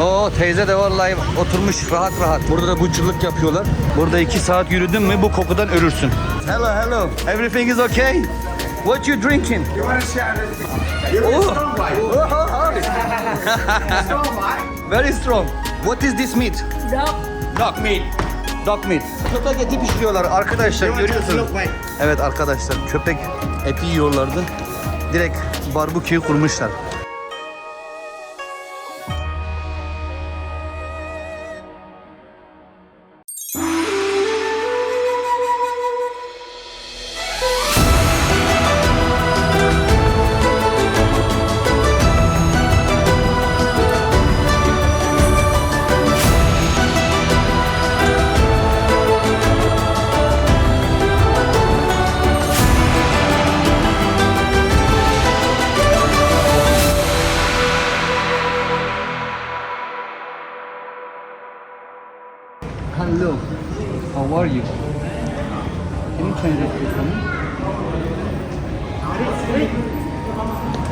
Oo teyze de vallahi oturmuş rahat rahat. Burada da butcherlık yapıyorlar. Burada iki saat yürüdün mü bu kokudan ölürsün. Hello hello. Everything is okay? What you drinking? You want to share this? Oh. strong, right? Strong, right? Very strong. What is this meat? Dog meat. Dog meat. Köpek eti pişiriyorlar arkadaşlar görüyorsunuz. Evet arkadaşlar köpek eti yiyorlardı. Direkt barbekü kurmuşlar.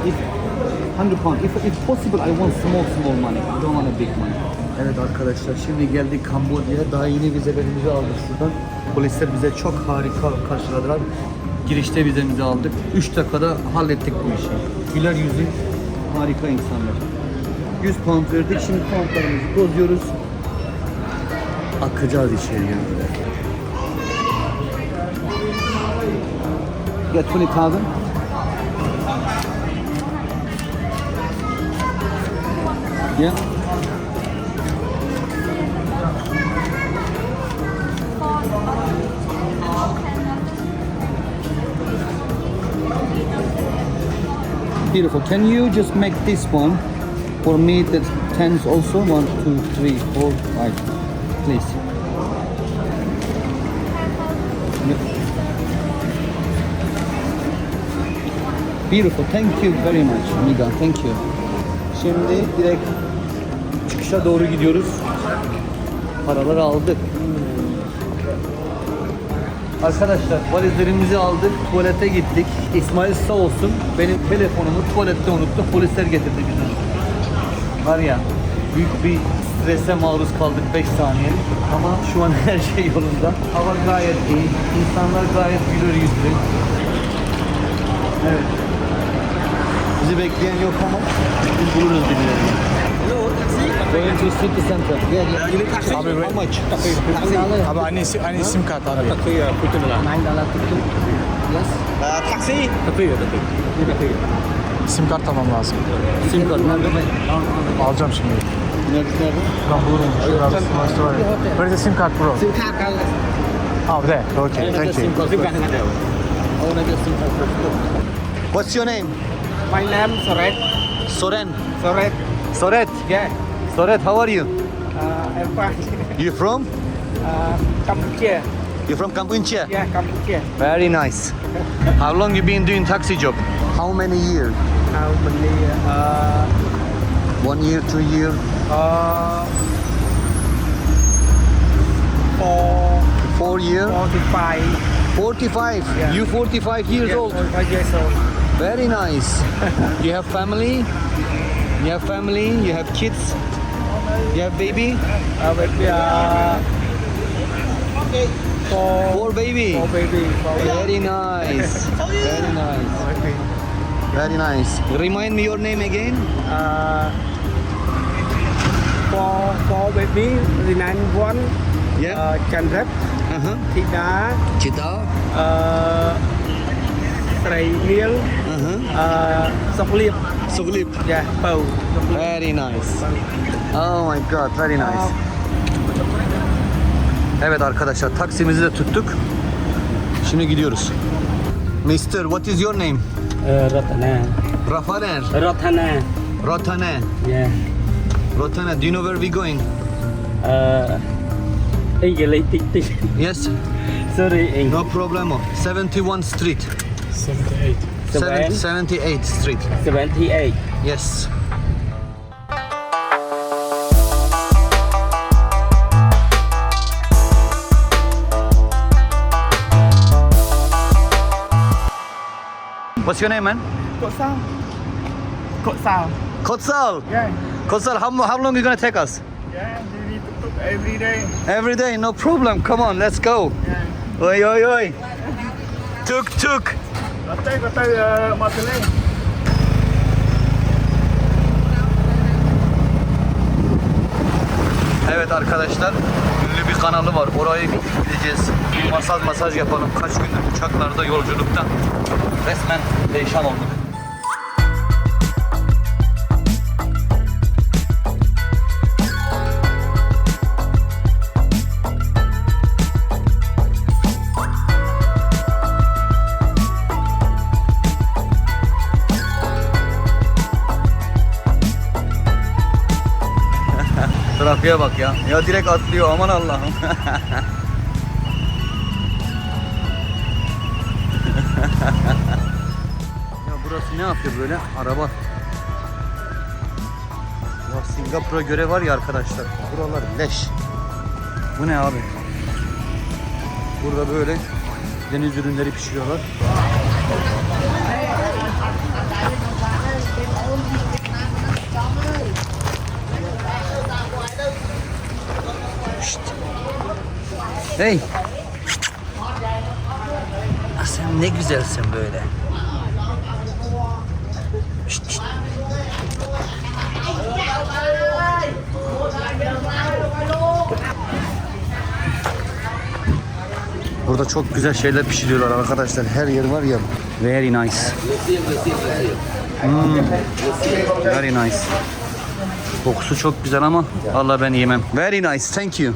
If 100 pound. If, if possible, I want small small money. I don't want a big money. Evet arkadaşlar şimdi geldik Kambodya'ya. Daha yeni vizelerimizi aldık şuradan. Polisler bize çok harika karşıladılar. Girişte vizemizi aldık. 3 dakikada hallettik bu işi. Güler yüzü harika insanlar. 100 pound verdik. Şimdi poundlarımızı bozuyoruz akacağız içeriye böyle. Get 20,000. Yeah. Beautiful. Can you just make this one for me? That tens also. One, two, three, four, five. Please. Beautiful. Thank you very much, amiga. Thank you. Şimdi direkt çıkışa doğru gidiyoruz. Paraları aldık. Arkadaşlar valizlerimizi aldık, tuvalete gittik. İsmail sağ olsun benim telefonumu tuvalette unuttu, polisler getirdi bizi. Var ya, büyük bir strese maruz kaldık 5 saniye. Ama şu an her şey yolunda. Hava gayet iyi, insanlar gayet güler yüzlü. Evet. Bizi bekleyen yok ama biz buluruz birilerini. Going to city center. Abi, much? Abi anne isim, anne isim kart abi. Nine dollar fifty. Yes. taxi. Sim kart almam lazım. Sim nerede? Alacağım şimdi. Nerede? Ben bulurum. Şurada var. Where is the sim card bro? Sim card. Oh there. Okay, thank you. Sim Sim sim. What's your name? My name Soret. Soren. Soret. Soret. Yeah. Soret, how are you? Uh, I'm fine. You from? Uh, Cambodia. You from Cambodia? Yeah, Cambodia. Very nice. How long you been doing taxi job? How many years? How many? Uh, One year, two year, uh, four, four year, forty-five. 45. Yeah. You 45 years Yeah, old. forty-five years old. Very nice. you have family? You have family? You have kids? You have baby? Uh, maybe uh, four, Four baby. four baby. Four baby. Very nice. Very nice. Okay. Very nice. Remind me your name again. Uh, four, four baby. Rinan one. Yeah. Uh, Chandrat. Uh-huh. Thida. Chita. Uh, Sri Niel. Uh-huh. Uh, Sóc Liệp. Suglip. Yeah, Pau. Very nice. Oh my god, very nice. Evet arkadaşlar taksimizi de tuttuk. Şimdi gidiyoruz. Mister, what is your name? Uh, Ratana. Rafaner. Ratana. Rotane. Yeah. Rotane, do you know where we going? Uh, tick. Yes, Sorry, English. no problemo. 71 Street. 78. Seven, Seven, 78 Street. 78. Yes. What's your name, man? Cột sao? Cột sao? Kotsal. Yeah. Kosar, how, how long you gonna take us? Yeah, we need to cook every day. Every day, no problem. Come on, let's go. Yeah. Oi, oi, oi. Tuk tuk. Matalay. Evet arkadaşlar, ünlü bir kanalı var. Oraya gideceğiz. Bir masaj masaj yapalım. Kaç gündür uçaklarda, yolculukta. Resmen perişan olduk. Trafiğe bak ya. Ya direkt atlıyor aman Allah'ım. ya burası ne yapıyor böyle? Araba. Ya Singapur'a göre var ya arkadaşlar. Buralar leş. Bu ne abi? Burada böyle deniz ürünleri pişiriyorlar. Hey. Ah, Sen ne güzelsin böyle. Şşt, şşt. Burada çok güzel şeyler pişiriyorlar arkadaşlar. Her yer var ya. Very nice. Hmm. Very nice. Kokusu çok güzel ama vallahi ben yemem. Very nice. Thank you.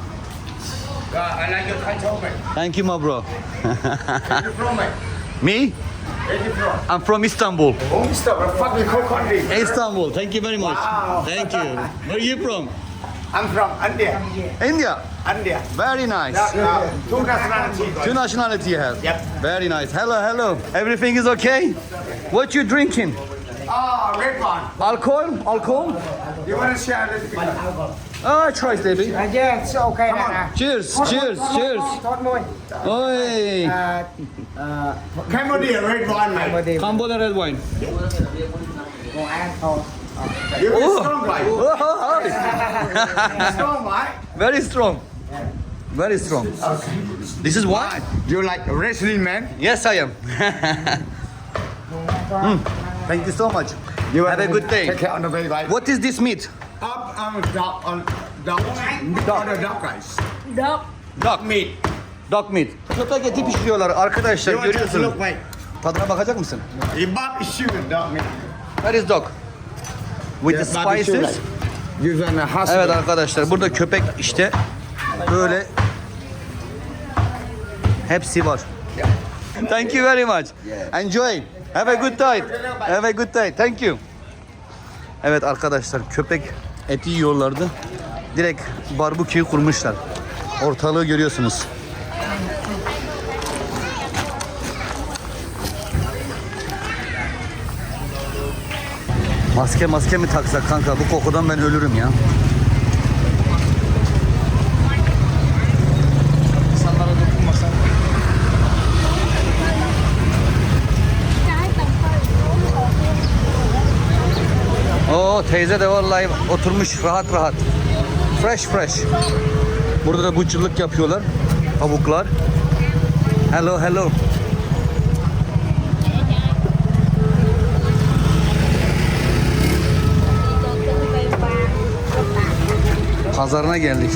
I like your mate. Thank you, my bro. You from, mate? Me? Where you from? I'm from Istanbul. Oh, Mister, what the fuck country? Istanbul. Thank you very much. Wow. Thank you. Where are you from? I'm from India. India. India. Very nice. Uh, two nationality. Two nationality you have. Yep. Very nice. Hello, hello. Everything is okay? What you drinking? Ah, red wine. Alcohol? Alcohol? You want to share a little bit? Ah, try baby. À, yeah, it's okay Come nè. on. Cheers, cheers, cheers. Thoát môi. Oi. À, à, Cambodia, red wine, mà mate. đi Cambodia red wine. Ngồi ăn thôi. You be Oh. strong, mate. Oh, hi. Strong, mate. Very strong. Very strong. This is what? You like wrestling, man? Yes, I am. Mm. Thank you so much. You Have a good day. Take care on the way, right? What is this meat? Dog on dog. Dog. On the dog, guys. Dog Meat. Dog meat. Köpek eti pişiriyorlar arkadaşlar You want to görüyorsunuz. look? Tadına bakacak mısın? Barbecue dog meat. Where is dog? With the Yeah, spices. Evet arkadaşlar burada köpek işte böyle hepsi var. Thank you very much. Enjoy. Have a good day. Have a good day. Thank you. Evet arkadaşlar köpek eti yiyorlardı. Direkt barbekü kurmuşlar. Ortalığı görüyorsunuz. Maske maske mi taksak kanka? Bu kokudan ben ölürüm ya. Teyze de vallahi oturmuş rahat rahat. Fresh fresh. Burada da butcherlık yapıyorlar. Tavuklar. Hello hello. Pazarına geldik.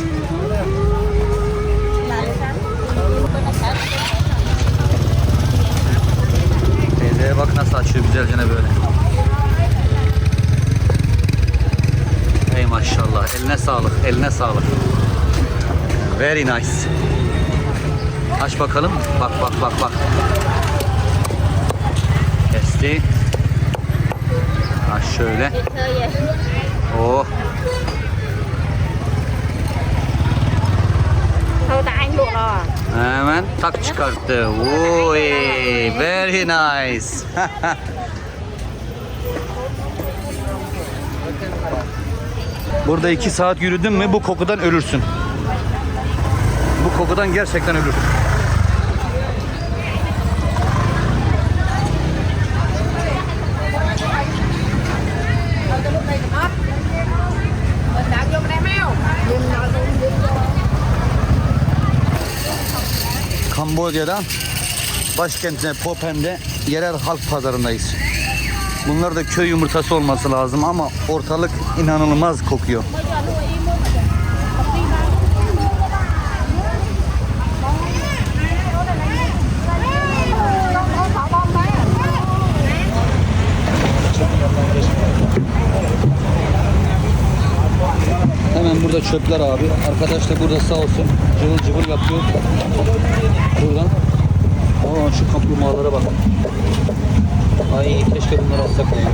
Teyzeye bak nasıl açıyor güzelce böyle. Ey maşallah. Eline sağlık. Eline sağlık. Very nice. Aç bakalım. Bak bak bak bak. Kesti. Ha şöyle. Oh. Hemen tak çıkarttı. Oy, very nice. Burada iki saat yürüdün mü bu kokudan ölürsün. Bu kokudan gerçekten ölürsün. Kambodya'dan başkentine Popem'de yerel halk pazarındayız. Bunlar da köy yumurtası olması lazım ama ortalık inanılmaz kokuyor. Hemen burada çöpler abi. Arkadaş da burada sağ olsun cıvıl cıvıl yapıyor. Buradan. Aa şu kaplumbağalara bak. Ay keşke bunları alsak ya.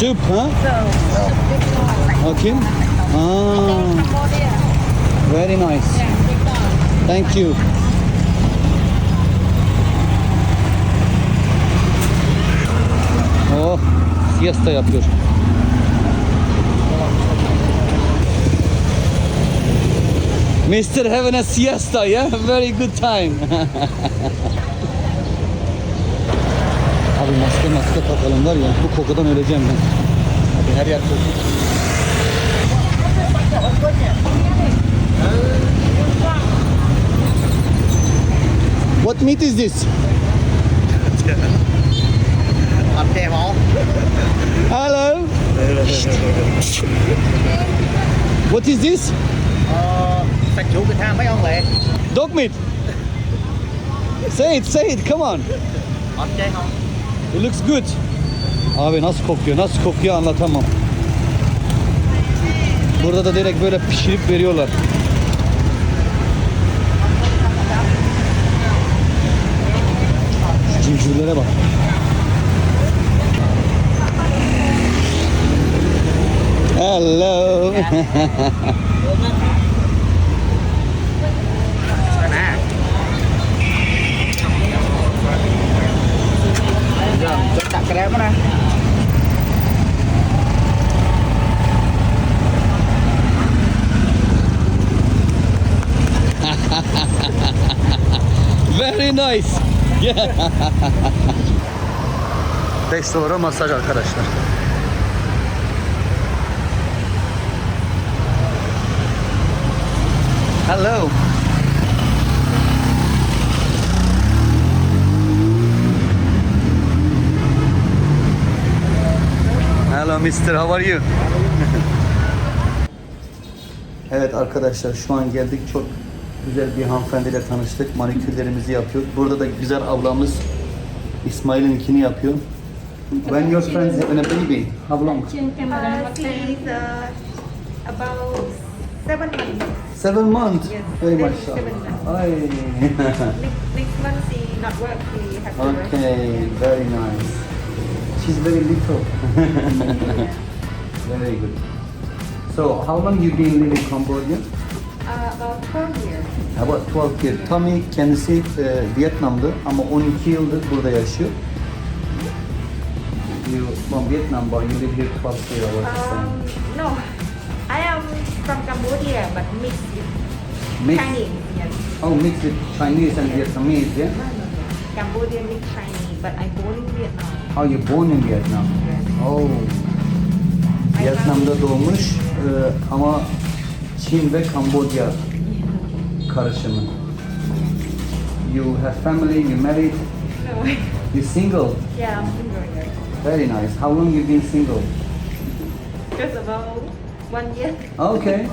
Soup, huh? Okay. Ah, very nice. Thank you. Oh, siesta yapıyor. Mister having a siesta, yeah? Very good time. Abi maske maske takalım var ya bu kokudan öleceğim ben. Abi her yer kokuyor. What meat is this? Hello. What is this? Ờ Nam mấy ông lệ Dog meat. Say it, say it, come on. Không It looks good. Abi nasıl kokuyor, nasıl kokuyor anlatamam. Burada da direkt böyle pişirip veriyorlar. Şu civcivlere bak. Hello. nice. Yeah. 5 dolara masaj arkadaşlar. Hello. Hello mister, how are you? evet arkadaşlar şu an geldik çok güzel bir hanımefendiyle tanıştık. Manikürlerimizi yapıyor. Burada da güzel ablamız İsmail'inkini yapıyor. When your friends having a baby, how long? Uh, she's uh, about seven months. Seven months. Yes, much. seven months. Ay. Next, next month she not work. She have to work. okay, very nice. She's very little. very good. So, how long you been living in Cambodia? Uh, about 12 years. About 12 years. Tommy kendisi e, Vietnam'dı ama 12 yıldır burada yaşıyor. You from Vietnam but you live here 12 years. I was Um, no, I am from Cambodia but mixed with Mixed? Chinese. Yes. Oh, mixed with Chinese and Vietnamese, yeah? No, no, no. Cambodia mixed Chinese, but I born in Vietnam. Oh, you born in Vietnam? Yes. Oh. Vietnam'da doğmuş e, ama Çin ve Kamboçya karışımı. You have family, you married, No. you single. yeah, I'm single here. Very nice. How long you been single? Just about one year. Okay.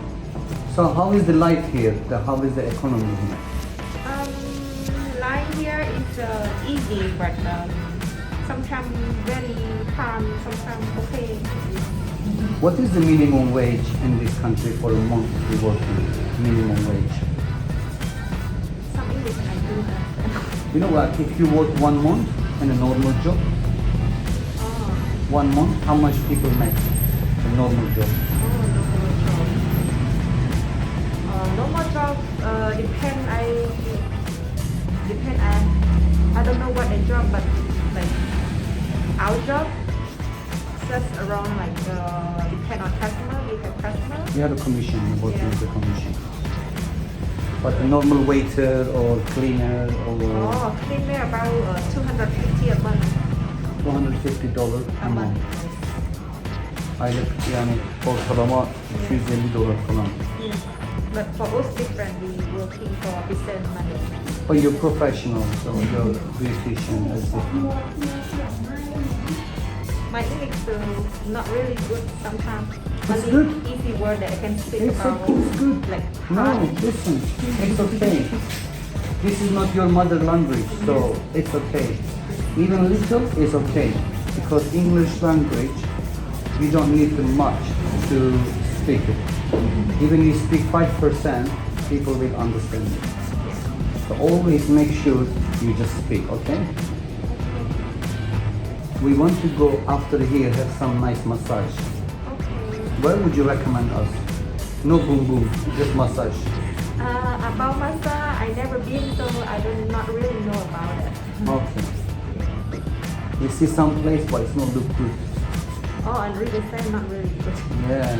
so how is the life here? The, how is the economy here? Um, life here is uh, easy, but um, sometimes very hard, sometimes okay. What is the minimum wage in this country for a month to be working? Minimum wage. Some English I do have. You know what? If you work one month in a normal job, oh, one month, how much people make a normal job? oh, normal job. Uh, normal job uh, depend. I depend. I I don't know what the job, but like our job just around like uh, depend on customer. We have customer. You have a commission, you work with a commission. But a normal waiter or cleaner or Oh, cleaner about uh, 250 a month. 250 dolar a a month. month. Aylık yani ortalama 250 dolar falan. Mm. But for us different, we working for business money. But you're professional, so you're beautician as it. My English is not really good sometimes. It's Only good. easy word that I can speak It's about. okay, it's good. Like No, hard. listen, it's okay. This is not your mother language, so it's okay. Even little is okay. Because English language, you don't need too much to speak it. Even you speak 5%, people will understand it. So always make sure you just speak, okay? We want to go after here, have some nice massage. Okay. Where would you recommend us? No boom boom, just massage. Uh, about massage, I never been, so I do not really know about it. Okay. We see some place, but it's not look good. Oh, and really say not really good. Yeah.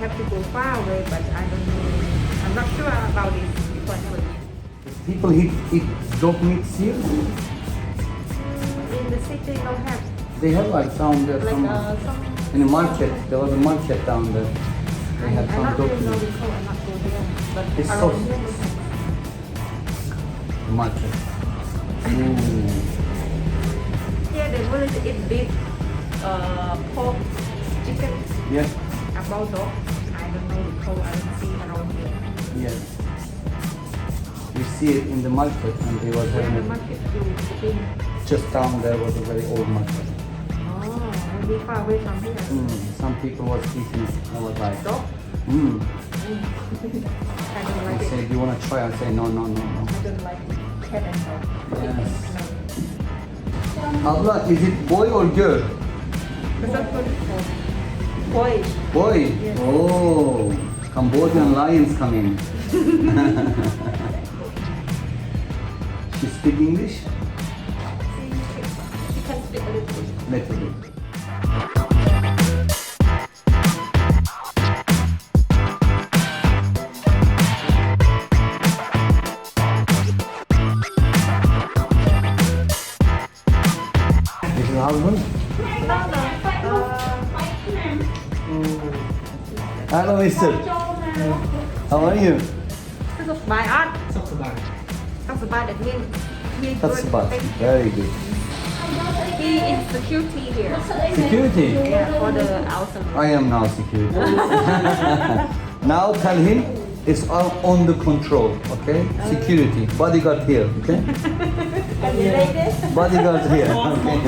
Have to go far away, but I don't know. I'm not sure about it because I never. People eat, eat dog meat here. In the city, don't have They have like down there like some, uh, some. in the market. There was a market down there. They I, have I some dog really know meat. not go there, but It's so- here, we have. The market. Ooh. Yeah, they really eat beef, uh, pork, chicken, Yeah. about dog. I don't know because I don't see around here. Yeah. We see it in the market, and they was having the it market you cooking? just down there was a very old market. Oh, maybe far away from here. Mm. Some people eating it. I was like, Dog? mm. I don't like say, it. do you want to try? I say, no, no, no, no. I don't like cat and dog. Yes. Abla, is it boy or girl? Because I'm good for boy. Boy. Yes. Oh, Cambodian lions coming. she speak English? metodu. Hello, mister. How are you? សុខសប្បាយអត់សុខសប្បាយសុខសប្បាយ that means That's about very good he is security here Security. yeah for the outside I am now security. now tell him it's all on the control, okay? Security. Bodyguard here, okay? Bodyguard here. Okay.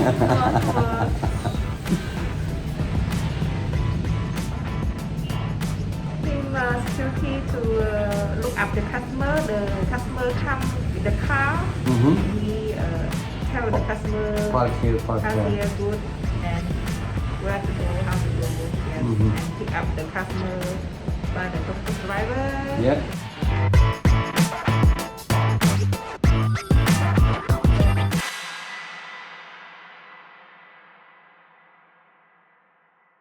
him uh, security to uh, look up the customer the customer come with the car he uh, tell the customer Park here, park park there. here good and where to go how to go yes, Mhm. and pick up the customer by the driver Yeah.